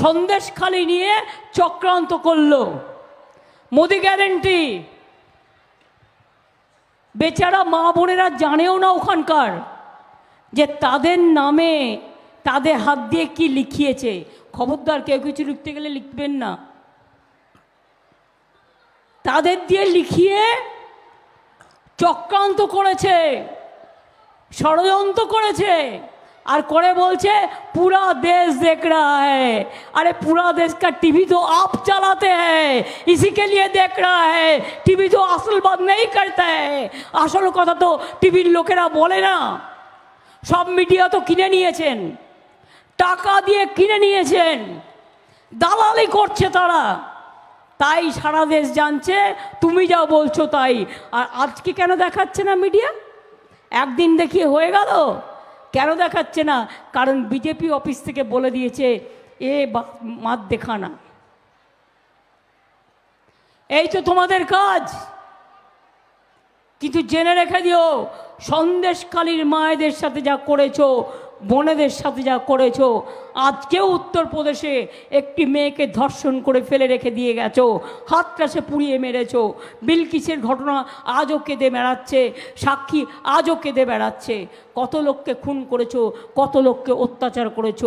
সন্দেশখালি নিয়ে চক্রান্ত করল। মোদি গ্যারেন্টি। বেচারা মা বোনেরা জানেও না ওখানকার যে তাদের নামে তাদের হাত দিয়ে কি লিখিয়েছে। খবরদার কেউ কিছু লিখতে গেলে লিখবেন না। তাদের দিয়ে লিখিয়ে চক্রান্ত করেছে, ষড়যন্ত্র করেছে। আর করে বলছে পুরা দেশ देख रहा है अरे पूरा देश का टीवी तो आप चलाते हैं इसी के लिए देख रहा है टीवी तो असल बात नहीं करता है আসল কথা তো টিভির লোকেরা বলে না সব মিডিয়া তো কিনে নিয়েছেন টাকা দিয়ে কিনে নিয়েছেন দালালি করছে তারা তাই সারা দেশ জানছে তুমি যা বলছো তাই আর আজকে কেন দেখাচ্ছে না মিডিয়া একদিন দেখিয়ে হয়ে গেল কেন দেখাচ্ছে না? কারণ বিজেপি অফিস থেকে বলে দিয়েছে, এ মাত দেখানা এই তো তোমাদের কাজ। কিন্তু জেনে রেখে দিও, সন্দেশকালীর মায়েদের সাথে যা করেছ বোনেদের সাথে যা করেছ, আজকেও উত্তরপ্রদেশে একটি মেয়েকে ধর্ষণ করে ফেলে রেখে দিয়ে গেছ গেছো কাছে পুড়িয়ে মেরেছ, বিলকিসের ঘটনা আজও কেঁদে বেড়াচ্ছে, সাক্ষী আজও কেঁদে বেড়াচ্ছে। কত লোককে খুন করেছ, কত লোককে অত্যাচার করেছ